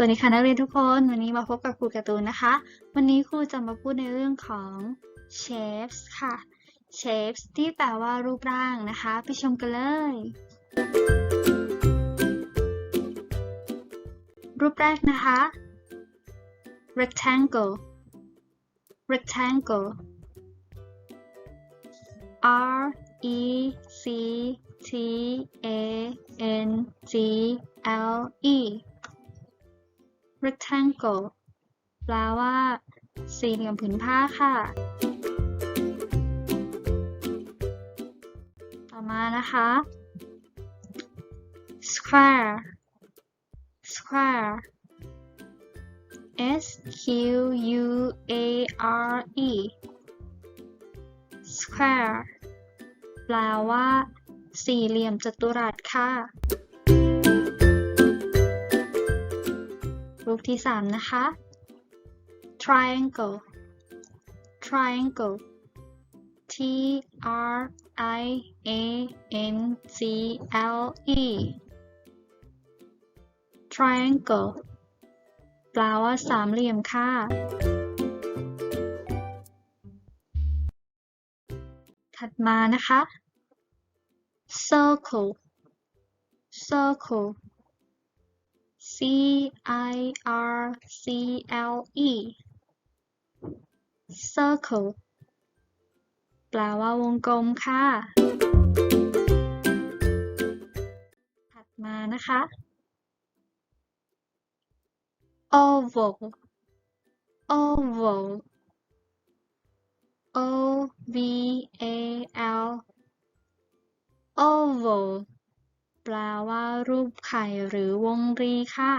สวัสดีค่ะนักเรียนทุกคน วันนี้มาพบกับครูการ์ตูนนะคะ วันนี้ครูจะมาพูดในเรื่องของ shapes ค่ะ shapes ที่แปลว่ารูปร่างนะคะ ไปชมกันเลย รูปแรกนะคะ rectangle rectangle R E C T A N G L E rectangle แปลว่า สี่เหลี่ยมผืนผ้าค่ะ ต่อมานะคะ square square S Q U A R E square แปลว่า สี่เหลี่ยมจัตุรัสค่ะ รูปที่สามนะคะ triangle triangle T R I A N G L E triangle แปลว่าสามเหลี่ยมค่ะ ถัดมานะคะ circle circle C I R C L E circle แปลว่าวงกลมค่ะ ถัดมานะคะ oval oval O V A L oval ปลว่ารูปไข่หรือวงรีค่ะ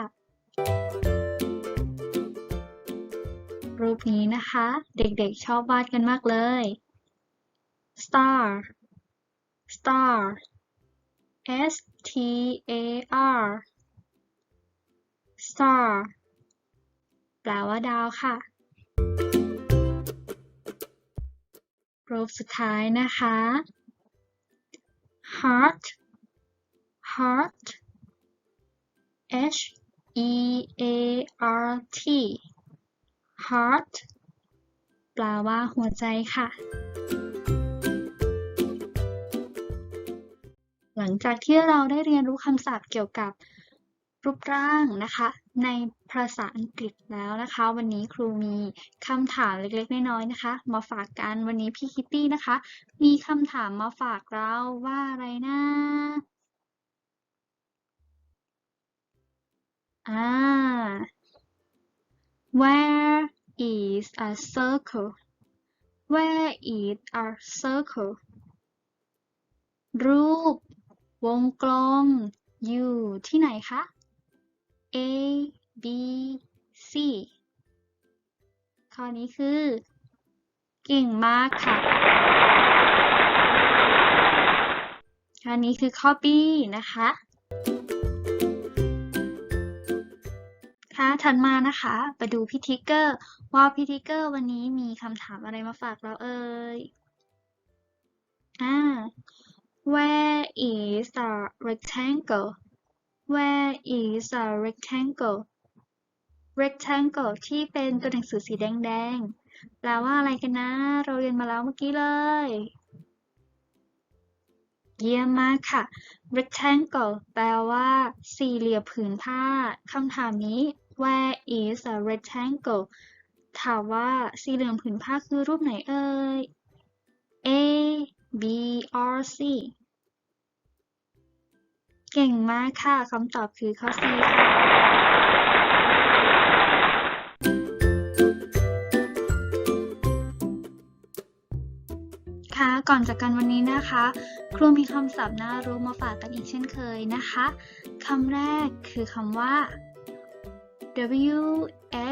รูปนี้นะคะ เด็กๆชอบวาดกันมากเลย star star S T A R star แปลว่าดาวค่ะ รูปสุดท้ายนะคะ heart heart H E A R T heart แปลว่าหัวใจค่ะ หลังจากที่เราได้เรียนรู้คำศัพท์เกี่ยวกับรูปร่างนะคะ ในภาษาอังกฤษแล้วนะคะ วันนี้ครูมีคำถามเล็กๆน้อยๆนะคะ มาฝากกันวันนี้พี่คิตตี้นะคะ มีคำถามมาฝากเราว่าอะไรนะ Where is a circle Where is a circle รูป วงกลม อยู่ที่ไหนคะ A B C ข้อนี้คือ เก่งมากค่ะข้อนี้คือข้อ B นะคะ ค่ะ ถัดมานะคะไปดูพี่ทิกเกอร์ว่าพี่ทิกเกอร์วันนี้มีคำถามอะไรมาฝากเราเอ่ยอ่า Where is a rectangle Where is a rectangle rectangle ที่เป็นตัวหนังสือสีแดงๆแปลว่าอะไรกันนะ เราเรียนมาแล้วเมื่อกี้เลย เยี่ยมมากค่ะ rectangle แปลว่า สี่เหลี่ยมผืนผ้า คำถามนี้ Where is a rectangle ถามว่าสี่เหลี่ยมผืนผ้าคือรูปไหนเอ่ย A B or C เก่งมากค่ะคำตอบคือข้อ C ค่ะค่ะก่อนจากกันวันนี้นะคะ ครูมีคำศัพท์น่ารู้มาฝากกันอีกเช่นเคยนะคะคำแรกคือคำว่า W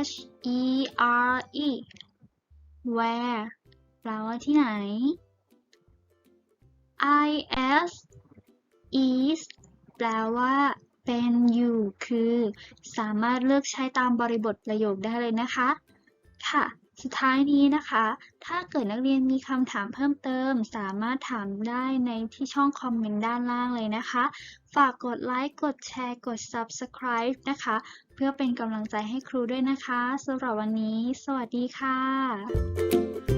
H E R E where แปลว่าที่ไหน I S is แปลว่า เป็นอยู่ คือ สามารถเลือกใช้ตามบริบทประโยคได้เลยนะคะ ค่ะ สุดท้ายนี้นะคะ ถ้าเกิดนักเรียนมีคำถามเพิ่มเติม สามารถถามได้ในที่ช่องคอมเมนต์ด้านล่างเลยนะคะ ฝากกดไลค์ กดแชร์ กด Subscribe นะคะ เพื่อเป็นกำลังใจให้ครูด้วยนะคะสำหรับวันนี้ สวัสดีค่ะ